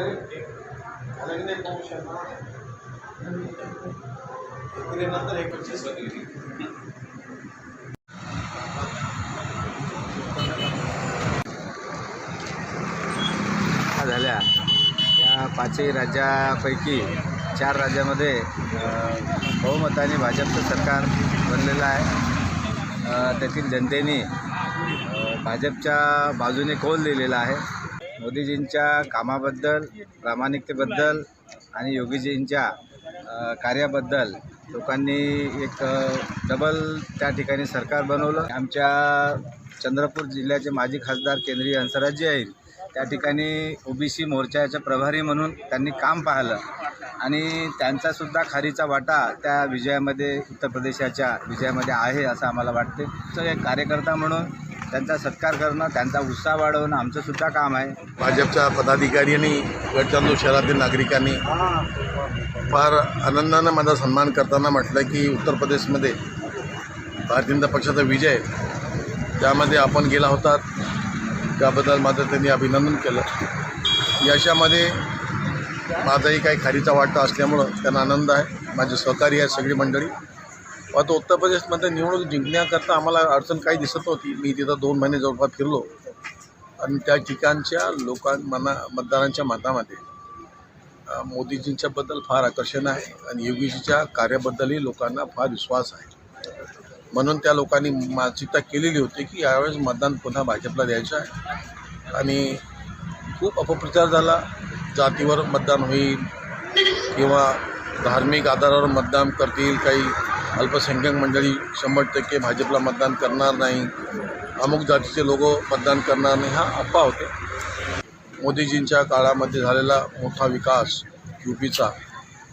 नंतर झाल्या. या पाचही राज्यापैकी चार राज्यामध्ये बहुमताने भाजपचं सरकार बनलेलं आहे. त्यातील जनतेने भाजपच्या बाजूने कौल दिलेला आहे. मोदीजींच्या कामाबद्दल प्रामाणिकतेबद्दल आणि योगीजींच्या कार्याबद्दल लोकांनी एक डबल त्या ठिकाणी सरकार बनवलं. आमच्या चंद्रपूर जिल्ह्याचे माजी खासदार केंद्रीय हंसराजी आहेत त्या ठिकाणी ओबीसी मोर्चाच्या प्रभारी म्हणून त्यांनी काम पाहिलं. आणि त्यांचासुद्धा खारीचा वाटा त्या विजयामध्ये उत्तर प्रदेशाच्या विजयामध्ये आहे असं आम्हाला वाटते. तर एक कार्यकर्ता म्हणून त्यांचा सत्कार करणं त्यांचा उत्साह वाढवणं आमचंसुद्धा काम आहे. भाजपच्या पदाधिकारी आणि गडचंदू शहरातील नागरिकांनी फार आनंदानं माझा सन्मान करताना म्हटलं की उत्तर प्रदेशमध्ये भारतीय जनता पक्षाचा विजय त्यामध्ये आपण गेला होता त्याबद्दल माझं त्यांनी अभिनंदन केलं. यशामध्ये माझाही काही खारीचा वाटा असल्यामुळं त्यांना आनंद आहे. माझे सहकारी आहे सगळी मंडळी. आता उत्तर प्रदेशमध्ये निवडणूक जिंकण्याकरता आम्हाला अडचण काही दिसत नव्हती. मी तिथं दोन महिने जवळपास फिरलो. आणि त्या ठिकाणच्या लोकां मना मतदारांच्या मतामध्ये मोदीजींच्याबद्दल फार आकर्षण आहे आणि योगीजीच्या कार्याबद्दलही लोकांना फार विश्वास आहे. म्हणून त्या लोकांनी मानसिकता केलेली होती की यावेळेस मतदान पुन्हा भाजपला द्यायचं आहे. आणि खूप अपप्रचार झाला. जातीवर मतदान होईल किंवा धार्मिक आधारावर मतदान करतील काही अल्पसंख्याक मंडळी शंभर टक्के भाजपला मतदान करणार नाही. अमुक जातीचे लोक मतदान करणार नाही. हा अफवा होते. मोदीजींच्या काळामध्ये झालेला मोठा विकास युपीचा.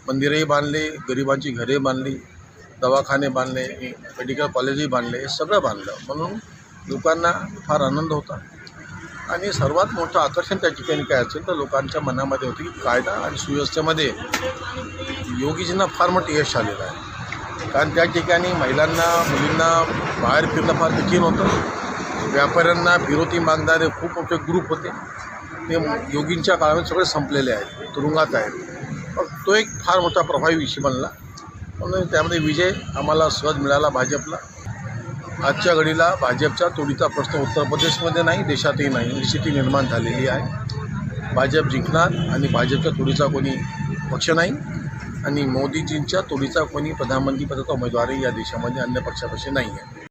मंदिरही बांधले गरिबांची घरे बांधली दवाखाने बांधले मेडिकल कॉलेजही बांधले हे सगळं बांधलं. म्हणून लोकांना फार आनंद होता. आणि सर्वात मोठं आकर्षण त्या ठिकाणी काय असेल तर लोकांच्या मनामध्ये होतं की कायदा आणि सुव्यवस्थेमध्ये योगीजींना फार मोठं यश आलेलं आहे. कारण त्या ठिकाणी महिलांना मुलींना बाहेर फिरणं फार कठीण होतं. व्यापाऱ्यांना फिरोती मागणारे खूप मोठे ग्रुप होते. ते योगींच्या काळामध्ये सगळे संपलेले आहेत तुरुंगात आहेत. पण तो एक फार मोठा प्रभावी विषय बनला. म्हणून त्यामध्ये विजय आम्हाला सहज मिळाला भाजपला. आजच्या घडीला भाजपचा तोडीचा प्रश्न उत्तर प्रदेशमध्ये नाही देशातही नाही. ही स्थिती निर्माण झालेली आहे. भाजप जिंकणार आणि भाजपच्या तोडीचा कोणी पक्ष नाही. आणि मोदीजींच्या तोडीचा कोणी प्रधानमंत्रीपदाचा उमेदवारही या देशामध्ये अन्य पक्षापाशी नाही आहे